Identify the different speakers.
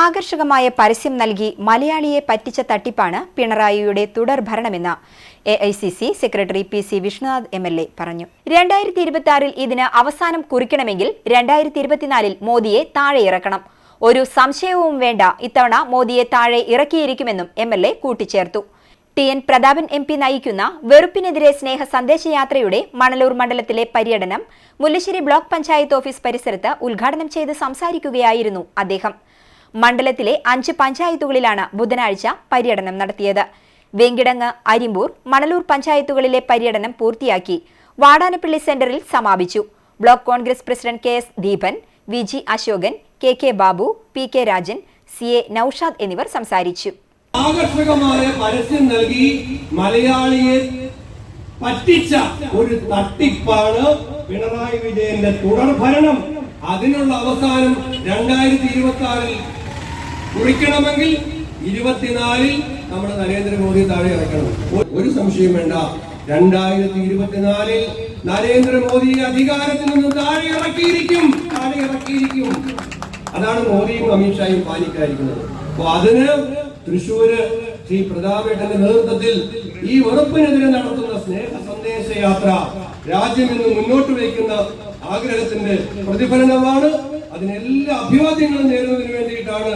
Speaker 1: ആകർഷകമായ പരസ്യം നൽകി മലയാളിയെ പറ്റിച്ച തട്ടിപ്പാണ് പിണറായിയുടെ തുടർ ഭരണമെന്ന് A I C C secretary P C Vishnunath M L A പറഞ്ഞു. രണ്ടായിരത്തി ഇരുപത്തി ആറിൽ ഇതിന് അവസാനം കുറിക്കണമെങ്കിൽ രണ്ടായിരത്തി ഇരുപത്തിനാലിൽ മോദിയെ താഴെ ഇറക്കണം. ഒരു സംശയവും വേണ്ട ഇത്തവണ മോദിയെ താഴെ ഇറക്കിയിരിക്കുമെന്നും എം എൽ എ കൂട്ടിച്ചേർത്തു. T N Prathapan M P നയിക്കുന്ന വെറുപ്പിനെതിരെ സ്നേഹ സന്ദേശയാത്രയുടെ മണലൂർ മണ്ഡലത്തിലെ പര്യടനം മുല്ലശ്ശേരി ബ്ലോക്ക് പഞ്ചായത്ത് ഓഫീസ് പരിസരത്ത് ഉദ്ഘാടനം ചെയ്ത് സംസാരിക്കുകയായിരുന്നു അദ്ദേഹം. മണ്ഡലത്തിലെ അഞ്ച് പഞ്ചായത്തുകളിലാണ് ബുധനാഴ്ച പര്യടനം നടത്തിയത്. വെങ്കിടങ്ങ് അരിമ്പൂർ മണലൂർ പഞ്ചായത്തുകളിലെ പര്യടനം പൂർത്തിയാക്കി വാടാനപ്പള്ളി സെന്ററിൽ സമാപിച്ചു. Block Congress president K S Deepan V G Ashokan K K Babu P K Rajan C A Noushad എന്നിവർ സംസാരിച്ചു.
Speaker 2: ആകർഷകമായ പരസ്യം നൽകി മലയാളിയെ പറ്റിച്ച ഒരു തട്ടിപ്പാണ് പിണറായി വിജയന്റെ തുടർഭരണം. അതിനുള്ള അവസാനം രണ്ടായിരത്തി ഇരുപത്തി ആറിൽ കുറിക്കണമെങ്കിൽ ഇരുപത്തിനാലിൽ നമ്മുടെ നരേന്ദ്രമോദി താഴെ ഇറക്കണം. ഒരു സംശയം വേണ്ട. രണ്ടായിരത്തി ഇരുപത്തിനാലിൽ നരേന്ദ്രമോദി അധികാരത്തിൽ നിന്ന് താഴെ ഇറക്കിയിരിക്കും. താഴെ ഇറക്കിയിരിക്കും. അതാണ് മോദിയും അമിത്ഷായും പാലിക്കാതിരിക്കുന്നത്. അപ്പൊ അതിന് തൃശ്ശൂര് ശ്രീ പ്രതാപേട്ടന്റെ നേതൃത്വത്തിൽ ഈ വെറുപ്പിനെതിരെ നടത്തുന്ന സ്നേഹ സന്ദേശ യാത്ര രാജ്യം ഇന്ന് മുന്നോട്ട് വയ്ക്കുന്ന ആഗ്രഹത്തിന്റെ പ്രതിഫലനമാണ്. അതിനെല്ലാ അഭിവാദ്യങ്ങളും നേരുന്നതിന് വേണ്ടിയിട്ടാണ്